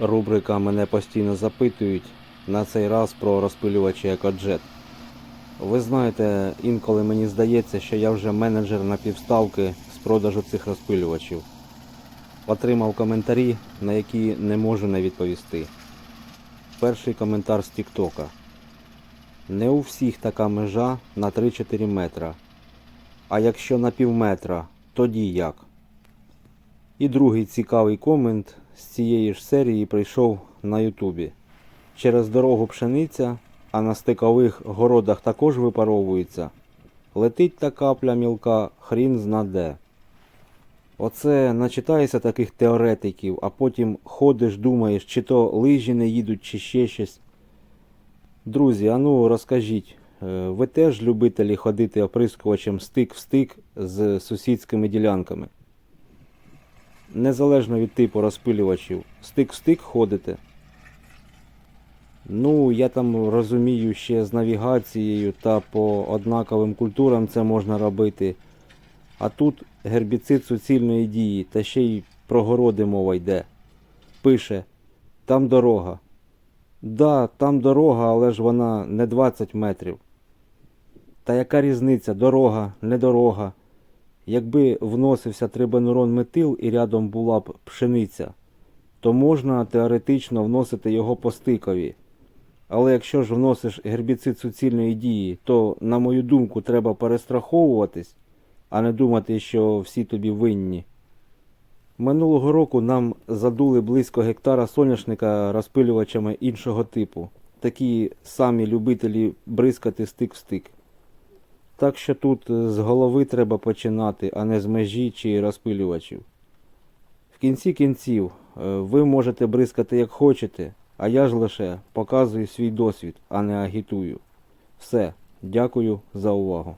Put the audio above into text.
Рубрика мене постійно запитують на цей раз про розпилювачі EcoJet. Ви знаєте, інколи мені здається, що я вже менеджер на півставки з продажу цих розпилювачів. Отримав коментарі, на які не можу не відповісти. Перший коментар з Тіктока. Не у всіх така межа на 3-4 метра. А якщо на пів метра, тоді як? І другий цікавий комент з цієї ж серії прийшов на Ютубі. Через дорогу пшениця, а на стикових городах також випаровується. Летить та капля мілка, хрін зна де. Оце начитаєшся таких теоретиків, а потім ходиш, думаєш, чи то лижі не їдуть, чи ще щось. Друзі, а ну розкажіть, е, ви теж любителі ходити оприскувачем стик в стик з сусідськими ділянками? Незалежно від типу розпилювачів, стик в стик ходите. Ну, я там розумію, ще з навігацією та по однаковим культурам це можна робити. А тут гербіцид суцільної дії, та ще й про городи мова йде. Пише, там дорога. Да, там дорога, але ж вона не 20 метрів. Та яка різниця, дорога, не дорога. Якби вносився трибенурон метил і рядом була б пшениця, то можна теоретично вносити його по стикові. Але якщо ж вносиш гербіцид суцільної дії, то, на мою думку, треба перестраховуватись, а не думати, що всі тобі винні. Минулого року нам задули близько гектара соняшника розпилювачами іншого типу. Такі самі любителі бризкати стик в стик. Так що тут е, з голови треба починати, а не з межі чи розпилювачів. В кінці кінців, е, ви можете бризкати як хочете, а я ж лише показую свій досвід, а не агітую. Все, дякую за увагу.